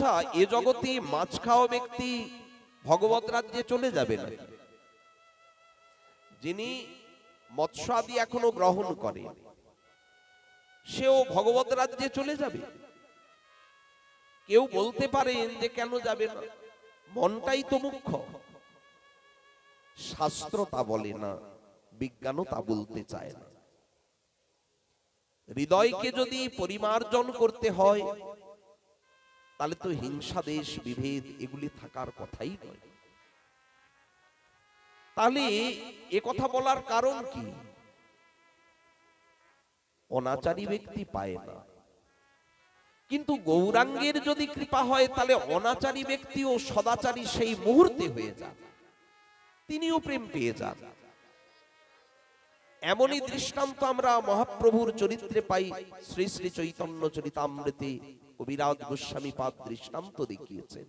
আচ্ছা এ জগতে মাছ খাওয়া ব্যক্তি ভগবত রাজ্যে চলে যাবে না যিনি মৎস্য আদি এখনও গ্রহণ করে, সেও ভগবত রাজ্যে চলে যাবে? কেউ বলতে পারেন যে কেন যাবে না? মনটাই তো মুখ্য। শাস্ত্র তা বলে না, বিজ্ঞানও তা বলতে চায় না। হৃদয়কে যদি পরিমার্জন করতে হয় তাহলে তো হিংসা দেশ, বিভেদ, এগুলি থাকার কথাই নয়। তাহলে এ কথা বলার কারণ কি? অনাচারী ব্যক্তি পায় না। কিন্তু গৌরাঙ্গের যদি কৃপা হয়, তাহলে অনাচারী ব্যক্তি ও সদাচারী সেই মুহূর্তে হয়ে যান। তিনিও প্রেম পেয়ে যান। এমনই দৃষ্টান্ত আমরা মহাপ্রভুর চরিত্রে পাই, শ্রী শ্রী চৈতন্য চরিতামৃতে। কবিরাজ গোস্বামী পাদ দৃষ্টান্ত দেখিয়েছেন।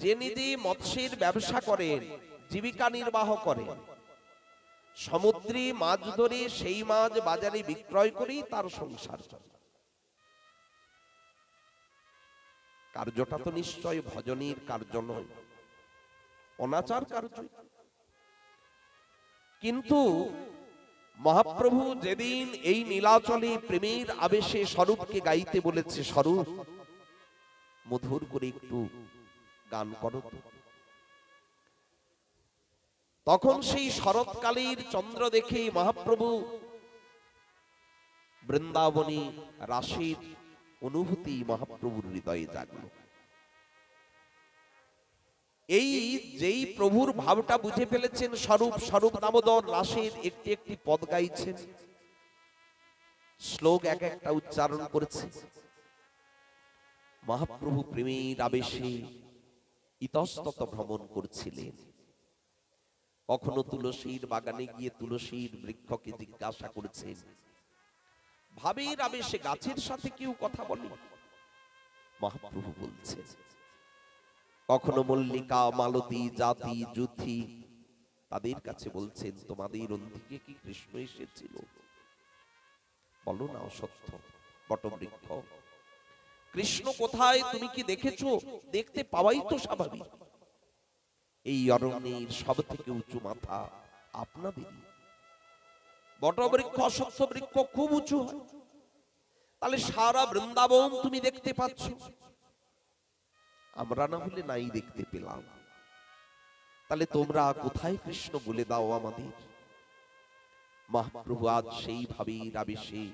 যে নিজে মৎস্যের ব্যবসা করেন, জীবিকা নির্বাহ করেন, সমুদ্রে মাছ ধরে সেই মাছ বাজারে বিক্রয় করেই তার সংসার চলে। কার্যটা তো নিশ্চয় ভজনের কার্য নয়, অনাচার কার্য কিন্তু মহাপ্রভু যেদিন এই নীলাচলে প্রেমের আবেশে স্বরূপকে গাইতে বলেছে, স্বরূপ, মধুর করে একটু গান করো তখন সেই শরৎকালের চন্দ্র দেখে মহাপ্রভু বৃন্দাবনী রাশির অনুভূতি মহাপ্রভুর হৃদয়ে জাগল। এই যেই প্রভুর ভাবটা বুঝে ফেলেছেন স্বরূপ স্বরূপ দামোদর রাসের একটি একটি পদ গাইছেন। শ্লোক এক একটা উচ্চারণ করেছে। মহাপ্রভু প্রেমের আবেশে ইতস্তত ভ্রমণ করছিলেন। কখনো তুলসীর বাগানে গিয়ে তুলসীর বৃক্ষকে জিজ্ঞাসা করেছেন, ভাবের আবেশে গাছের সাথে কেউ কথা বলে? মহাপ্রভু বলছেন কখনো মল্লিকা, মালতী, জাতি যুথি তাদের কাছে বলছেন, তোমাদের অন্তিকে কি কৃষ্ণ এসেছিল? বলো না, অসত্য, বটবৃক্ষ। কৃষ্ণ কোথায় তুমি কি দেখেছ? দেখতে পাওয়াই তো স্বাভাবিক। এই অরণ্যের সব থেকে উঁচু মাথা আপনাদের বটবৃক্ষ অসত্য বৃক্ষ খুব উঁচু। তাহলে সারা বৃন্দাবন তুমি দেখতে পাচ্ছ। আমরা না হলে নাই দেখতে পেলাম। তাহলে তোমরা কোথায় কৃষ্ণ বলে দাও আমাদের? মহাপ্রভু আজ সেইভাবে আবেশে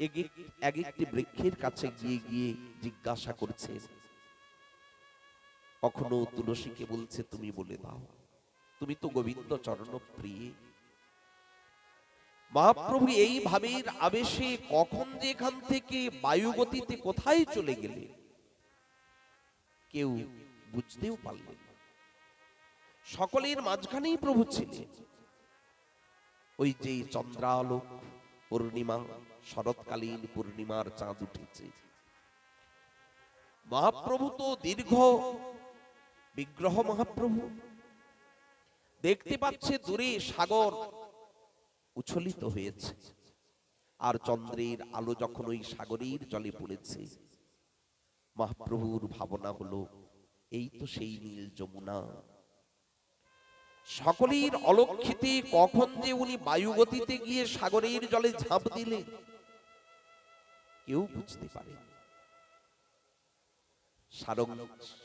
এক এক- এক একটি বৃক্ষের কাছে গিয়ে গিয়ে জিজ্ঞাসা করছেন। কখনো তুলসীকে বলছে, তুমি বলে দাও। তুমি তো গোবিন্দ চরণ প্রিয়। মহাপ্রভু এই ভাবের আবেশে কখন যে এখান থেকে বায়ুগতিতে কোথায় চলে গেলে কেউ বুঝতেও পারলেন। সকলের মাঝখানেই প্রভু ছিলেন। ওই যে চন্দ্রালোক পূর্ণিমা, শরৎকালীন পূর্ণিমার চাঁদ উঠেছে। মহাপ্রভু তো দীর্ঘ বিগ্রহ মহাপ্রভু। দেখতে পাচ্ছে দূরে সাগর উচ্ছলিত হয়েছে। আর চন্দ্রের আলো যখন ওই সাগরের জলে পড়েছে মহাপ্রভুর ভাবনা হলো, এই তো সেই নীল যমুনা। সকলের অলক্ষিতে কখন যে উনি বায়ুগতিতে গিয়ে সাগরের জলে ঝাঁপ দিলেন কেউ বুঝতে পারে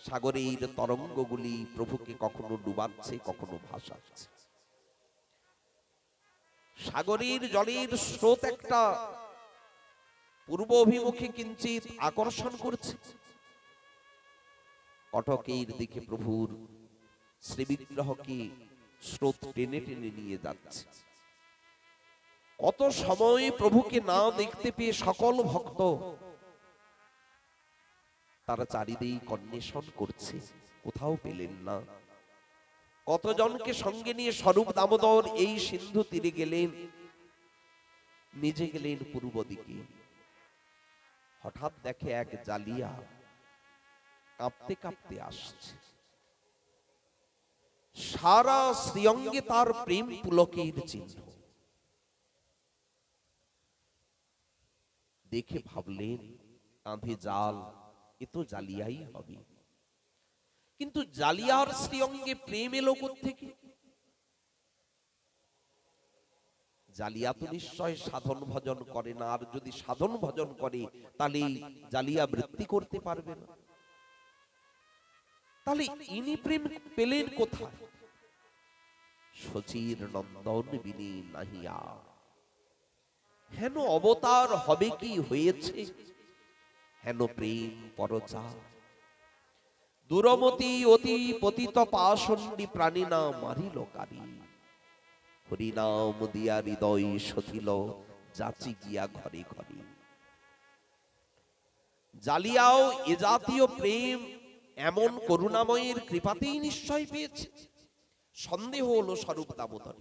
সাগরের তরঙ্গগুলি প্রভুকে কখনো ডুবাচ্ছে, কখনো ভাসাচ্ছে। সাগরের জলের স্রোত একটা পূর্ব অভিমুখে কিঞ্চিত আকর্ষণ করছে। কটকের দিকে প্রভুর শ্রীবিগ্রহকে স্রোত টেনে টেনে নিয়ে যাচ্ছে। কত সময় প্রভুকে না দেখতে পেয়ে সকল ভক্ত তারা চারিদিক অন্বেষণ করছে, কোথাও পেলেন না। কতজনকে সঙ্গে নিয়ে স্বরূপ দামোদর এই সিন্ধু তীরে গেলেন, নিজে গেলেন পূর্ব দিকে। হঠাৎ দেখে এক জালিয়া কাঁপতে কাঁপতে আসছে। সারা শ্রীঅঙ্গে তার প্রেম পুলকের চিহ্ন। দেখে ভাবলেন, কাঁধে জাল, এ তো জালিয়াই হবে। কিন্তু জালিয়ার শ্রীঅঙ্গে প্রেম এলো থেকে জালিয়া তো নিশ্চয় সাধন ভজন করে না, আর যদি সাধন ভজন করে, তাহলে জালিয়া বৃত্তি করতে পারবে না। তাহলে ইনি প্রেম পেলেন কোথায়? শচীর নন্দন বিনি নাহিয়া। হেন অবতার হবে কি হয়েছে? হেন প্রেম পরচা। দুরমতি অতি পতিত পাশন্ডি প্রাণী না মারিল কারি। হরিনাম দিয়া হৃদয় সথিল, যাচি গিয়া ঘরে ঘরে। জালিয়াও এ জাতীয় প্রেম এমন করুণাময়ের কৃপাতেই নিশ্চয় পেয়েছে। সন্দেহ হলো স্বরূপ দামোদর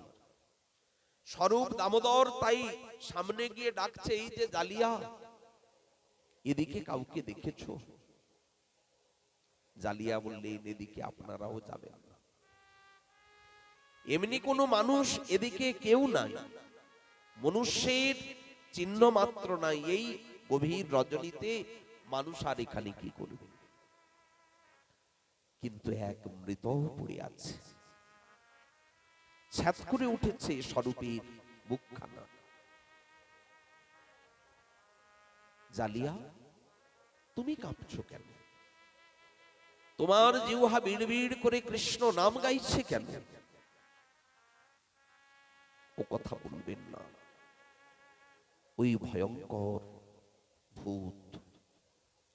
স্বরূপ দামোদর তাই সামনে গিয়ে ডাকছে, এই যে জালিয়া, এদিকে কাউকে দেখেছ? জালিয়া বললেন এদিকে আপনারাও যাবেন। এমনি কোনো মানুষ এদিকে কেউ নাই। মনুষ্যের চিহ্ন মাত্র নাই। এই গভীর রজনীতে মানুষ আর এখানে কি করবে? কিন্তু এক মৃত পড়ে আছে। ছ্যাত করে উঠেছে স্বরূপের বুকখানা জালিয়া, তুমি কাঁপছো কেন? তোমার জিহ্বা বিড় বিড় করে কৃষ্ণ নাম গাইছে কেন? ও কথা বলবেন না। ওই ভয়ঙ্কর ভূত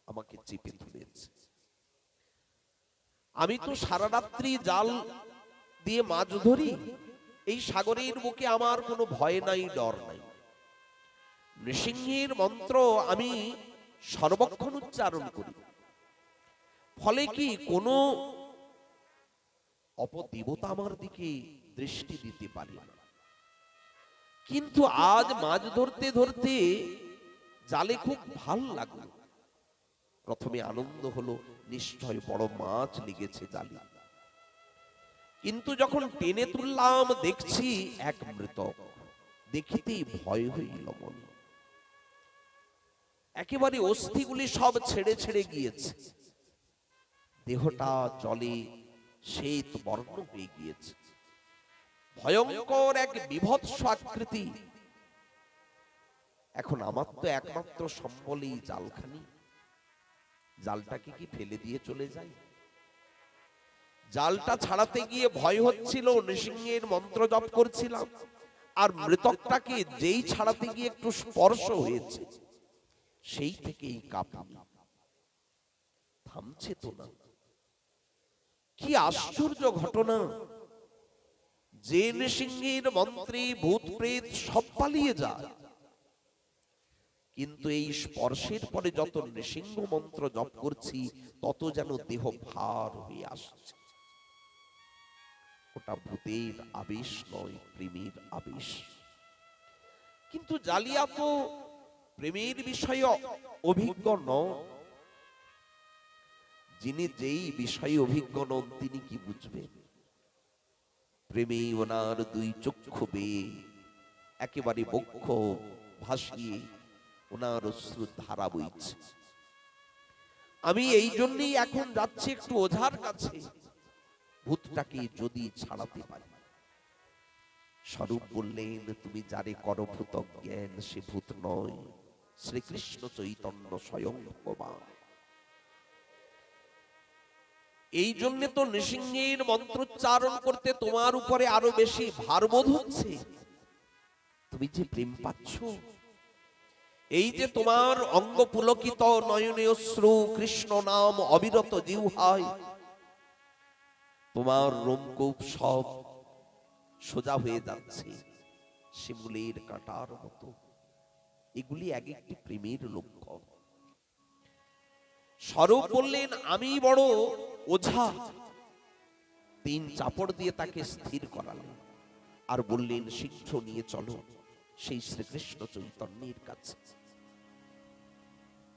আমাকে চেপে ধরেছে। আমি তো সারা রাত্রি জাল দিয়ে মাছ ধরি। এই সাগরের বুকে আমার কোনো ভয় নাই ডর নাই। নৃসিংহের মন্ত্র আমি সর্বক্ষণ উচ্চারণ করি। ফলে কি কোনো অপদেবতা আমার দিকে দৃষ্টি দিতে পারে না? কিন্তু আজ মাছ ধরতে ধরতে জালে খুব ভালো লাগল। প্রথমে আনন্দ হলো, নিশ্চয় বড় মাছ লেগেছে জালে। কিন্তু যখন টেনে তুললাম, দেখছি এক মৃত দেখিতেই ভয় হইল মনে। একেবারে অস্থিগুলি সব ছেড়ে ছেড়ে গিয়েছে। দেহটা জলে শ্বেত বর্ণ হয়ে গিয়েছে। ভয়ঙ্কর এক বিভৎস আকৃতি। এখন আমার তো একমাত্র সম্বলেই জালখানি। জালটাকে কি ফেলে দিয়ে চলে যাই? জালটা ছাড়াতে গিয়ে ভয় হচ্ছিল, নৃসিংহের মন্ত্র জপ করছিলাম, আর মৃতকটাকে যেই ছাড়াতে গিয়ে একটু স্পর্শ হয়েছে, সেই থেকেই কাঁপুনি থামছে তো না। কি আশ্চর্য ঘটনা! যে নৃসিংহের মন্ত্রী ভূত প্রেত সব পালিয়ে যায়। কিন্তু এই স্পর্শের পরে যত নৃসিংহ মন্ত্র জপ করছি, তত যেন দেহ ভার হয়ে আসছে। ওটা ভূতের আবেশ নয়, প্রেমের আবেশ। কিন্তু জালিয়া তো প্রেমের বিষয়ে অভিজ্ঞ নন। যিনি যেই বিষয়ে অভিজ্ঞ নন, তিনি কি বুঝবেন? প্রেমে ওনার দুই চক্ষু বেয়ে একেবারে বক্ষ ভাসিয়ে ওনার অশ্রু ধারা বইছে। আমি এই জন্যই এখন যাচ্ছি একটু ওঝার কাছে। ভূতটাকে যদি ছাড়াতে পারি। স্বরূপ বললেন, তুমি যারে করো ভূত জ্ঞান সে ভূত নয়। শ্রীকৃষ্ণ চৈতন্য স্বয়ং ভগবান। এই জন্য তো নৃসিংহের মন্ত্রোচ্চারণ করতে তোমার উপরে আরও বেশি ভারবোধ হচ্ছে। তুমি যে প্রেম পাচ্ছ, এই যে তোমার অঙ্গ পুলকিত নয়নে কৃষ্ণ নাম অবিরত জিহ্বায়, তোমার রোমকূপ সব সোজা হয়ে যাচ্ছে শিমুলের কাঁটার মতো। এগুলি এক একটি প্রেমের লক্ষণ। স্বরূপ বললেন, আমি বড় ওঝা। তিন চাপড় দিয়ে তাকে স্থির করালেন আর বললেন, শীঘ্র নিয়ে চলো সেই শ্রীকৃষ্ণ চৈতন্যের কাছে।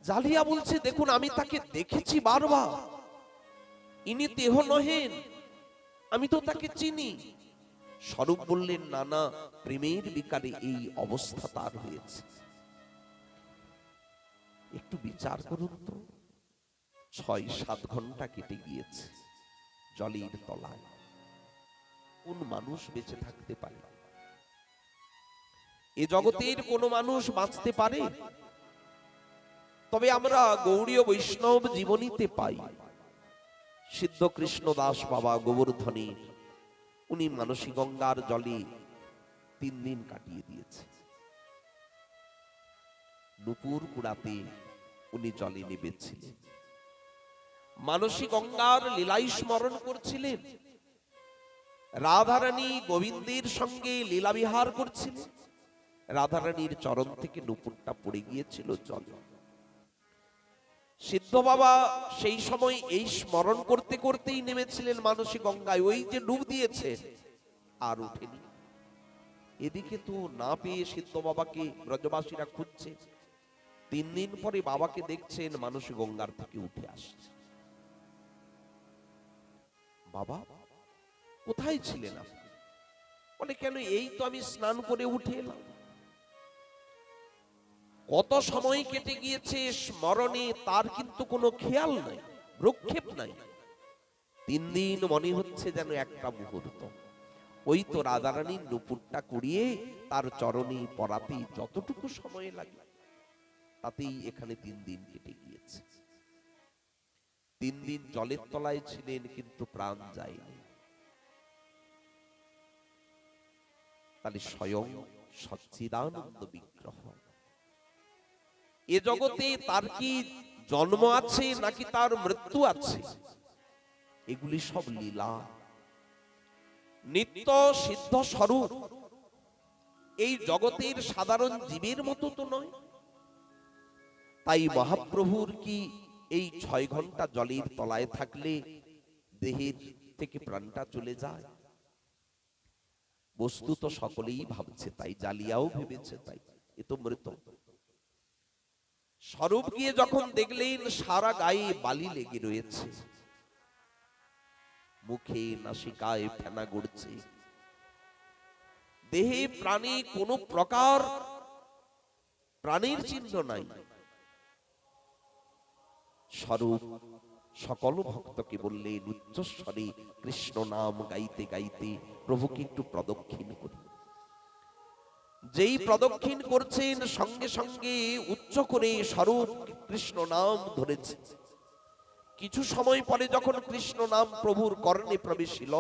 জালিয়া বলছে, দেখুন, আমি তাকে দেখেছি বারবার। ইনি দেহ নহেন, আমি তো তাকে চিনি। স্বরূপ বললেন, নানা প্রেমের বিকারে এই অবস্থা তার হয়েছে। একটু বিচার করুন তো। ছয়, সাত ঘণ্টা কেটে গিয়েছে, জলের তলায়। কোন মানুষ বেঁচে থাকতে পারে? এ জগতের কোন মানুষ বাঁচতে পারে? তবে আমরা গৌড়ীয় বৈষ্ণব জীবনীতে পাই। সিদ্ধ কৃষ্ণ দাস বাবা গোবর্ধনী, উনি মানসী গঙ্গার জলে তিন দিন কাটিয়ে দিয়েছে। নুপুর কুড়াতে উনি জলে নেবেছিলেন। মানসী গঙ্গার লীলাই স্মরণ করছিলেন। রাধারানী গোবিন্দের সঙ্গে লীলাবিহার করছিলেন। রাধারানীর চরণ থেকে নুপুরটা পড়ে গিয়েছিল জল। সিদ্ধ বাবা সেই সময় এই স্মরণ করতে করতেই নেমেছিলেন মানসী গঙ্গায় ওই যে ডুব দিয়েছে, আর উঠেনি এদিকে তো না পেয়ে সিদ্ধ বাবাকে ব্রজবাসীরা খুঁজছে। তিন দিন পরে বাবাকে দেখছেন মানসী গঙ্গার থেকে উঠে আসছে। বাবা, কোথায় ছিলেন আপনি? বলে, কেন এই তো আমি স্নান করে উঠে এলাম। কত সময় কেটে গিয়েছে স্মরণে, তার কিন্তু কোনো খেয়াল নাই ভ্রক্ষেপ নাই। তিন দিন মনে হচ্ছে যেন একটা মুহূর্ত। ওই তো রাধারানীর নুপুরটা কুড়িয়ে তার চরণে পরাতেই যতটুকু সময় লাগে, তাতেই এখানে তিন দিন কেটে গিয়েছে। তিন দিন জলের তলায় ছিলেন, কিন্তু প্রাণ যায়নি। তাহলে স্বয়ং সচ্চিদানন্দ বিগ্রহ। এ জগতে তার কি জন্ম আছে, নাকি তার মৃত্যু আছে? এগুলি সব লীলা। নিত্য সিদ্ধ স্বরূপ। এই জগতের সাধারণ জীবের মতো তো নয়। তাই মহাপ্রভুর কি এই ছয় ঘণ্টা জলের তলায় থাকলে দেহের থেকে প্রাণটা চলে যায়। বস্তু তো সকলেই ভাবছে, তাই জালিয়াও ভেবেছে, তাই এ তো মৃত। স্বরূপ গিয়ে যখন দেখলেন, সারা গায়ে বালি লেগে রয়েছে। মুখে নাসিকায় ফেনা গড়ছে। দেহে প্রাণী কোনো প্রকার প্রাণীর চিহ্ন নাই। স্বরূপ, সকল ভক্তকে বললেন উচ্চস্বরে কৃষ্ণ নাম গাইতে গাইতে প্রভুকে একটু প্রদক্ষিণ করি। যেই প্রদক্ষিণ করছেন, সঙ্গে সঙ্গে উচ্চ করে স্বরূপ কৃষ্ণ নাম ধরেছে। কিছু সময় পরে যখন কৃষ্ণ নাম প্রভুর কর্ণে প্রবেশিল,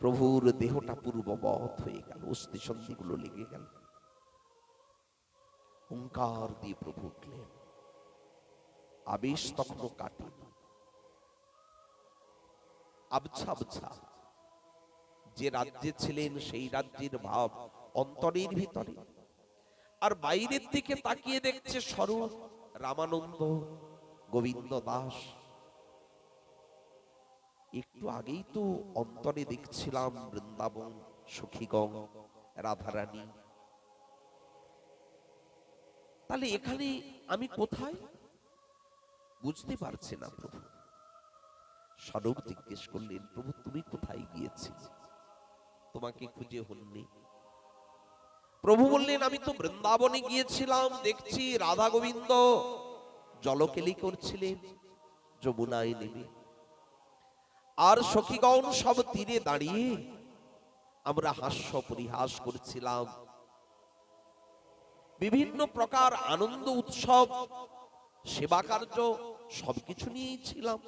প্রভুর দেহটা পূর্ববৎ হয়ে গেল অস্থি সন্ধিগুলো লেগে গেল। হুঙ্কার দিয়ে প্রভু উঠলেন। আবেশ তখনও কাটে। আবছা আবছা। যে রাজ্যে ছিলেন সেই রাজ্যের ভাব অন্তরের ভিতরে। আর বাইরের দিকে তাকিয়ে দেখছে স্বরূপ রামানন্দ গোবিন্দ দাস। একটু আগেই তো অন্তরে দেখছিলাম বৃন্দাবন সখীগং রাধারানী। তাহলে এখানে আমি কোথায়? বুঝতে পারছে না প্রভু। স্বরূপ জিজ্ঞেস করলেন, প্রভু, তুমি কোথায় গিয়েছিলে তোমাকে খুঁজে হননি? প্রভু বললেন, আমি তো বৃন্দাবনে গিয়েছিলাম, দেখছি রাধা গোবিন্দ। জলকেলি করছিলেন, যমুনায় নেমে। আর সখীগণ সব তীরে দাঁড়িয়ে আমরা হাস্য পরিহাস করছিলাম। বিভিন্ন প্রকার আনন্দ উৎসব সেবা কার্য সবকিছু নিয়েই ছিলাম।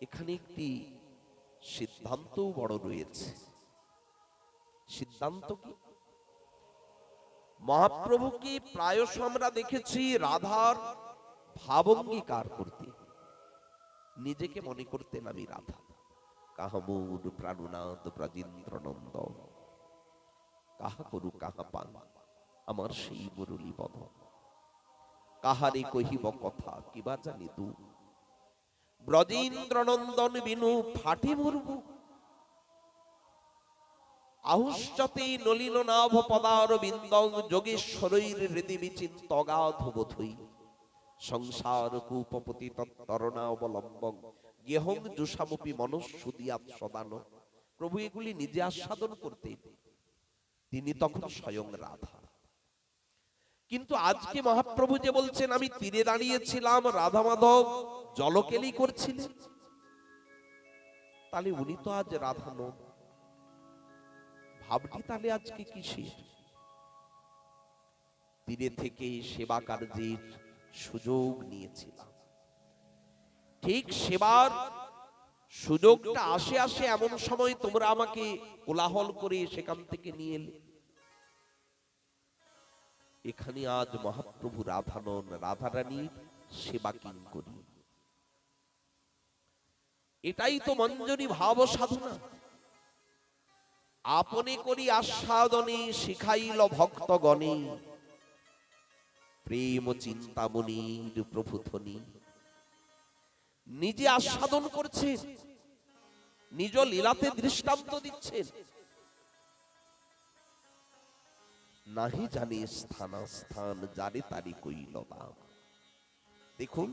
এখানে একটি সিদ্ধান্ত বড় রয়েছে। সিদ্ধান্ত কি? মহাপ্রভুকে প্রায়শ আমরা দেখেছি রাধার ভাবঙ্গীকার করতে। নিজেকে মনে করতেন আমি রাধা। কাহামুর প্রাণনাথ ব্রজেন্দ্র নন্দ কাহা করু কাহা পান আমার সেই মুরলী বধ কাহারে কহিব কথা কিবা জানি দু ব্রজেন্দ্র নন্দন বিনু ফাটে মরবু আহুষ্যতে নলিন নাভ পদার বিন্দং যোগেশ্বরৈর হৃদি বিচিন্ত অগাধ বোধই। সংসার কূপপতি তত্তরণা অবলম্বং গেহং জুষামপি মনস্সুদিয়াত সদান। প্রভু এগুলি নিজে আস্বাদন করতেন তিনি তখন স্বয়ং রাধা। কিন্তু আজকে মহাপ্রভু যে বলছেন, আমি তীরে দাঁড়িয়েছিলাম, রাধা মাধব জলকেলি করছিলেন। তাহলে উনি তো আজ রাধা নন। ভাবটি তাহলে আজকে কিসের? তীরে থেকে সেবা কার্যের সুযোগ নিয়েছিলাম। ঠিক সেবার সুযোগটা আসে আসে এমন সময় তোমরা আমাকে কোলাহল করে সেখান থেকে নিয়ে এলে। এখানে আজ মহাপ্রভু রাধানন রাধারানীর সেবা কিন করি। এটাই তো মঞ্জরি ভাব সাধনা আপনি করি আস্বাদনে, শিখাইল ভক্তগণে। প্রেম চিন্তামণির প্রভুথনি নিজে আস্বাদন করছেন, নিজ লীলাতে দৃষ্টান্ত দিচ্ছেন। নাহি জানে স্থানাস্থান, জানে তারি কইল দাম দেখুন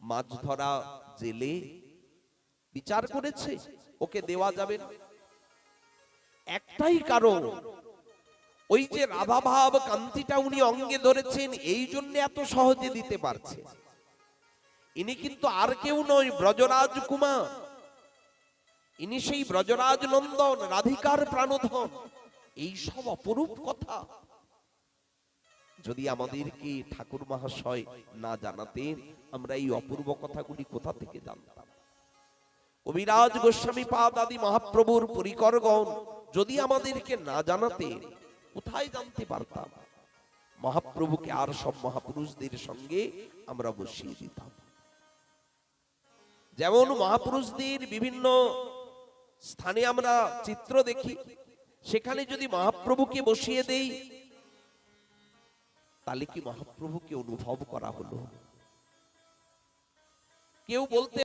মাছ ধরা জেলে বিচার করেছে, ওকে দেওয়া যাবে না। একটাই কারণ, ওই যে রাধাভাব কান্তিটা উনি অঙ্গে ধরেছেন, এই জন্য এত সহজে দিতে পারছে। ইনি কিন্তু আর কেউ নয়, ব্রজরাজ কুমার। ইনি সেই ব্রজরাজ নন্দন, রাধিকার প্রাণধন। এই সব অপরূপ কথা। যদি আমাদেরকে ঠাকুর মহাশয় না জানাতেন, আমরা এই অপূর্ব কথাগুলি কোথা থেকে জানতাম? কবিরাজ গোস্বামী পাদ আদি মহাপ্রভুর পরিকরগণ যদি আমাদেরকে না জানাতে কোথায় জানতে পারতাম? মহাপ্রভুকে আর সব মহাপুরুষদের সঙ্গে আমরা বসিয়ে দিতাম। যেমন মহাপুরুষদের বিভিন্ন স্থানে আমরা চিত্র দেখি সেখানে যদি মহাপ্রভুকে বসিয়ে দেই তাহলে কি মহাপ্রভুকে অনুভব করা হলো? কেউ বলতে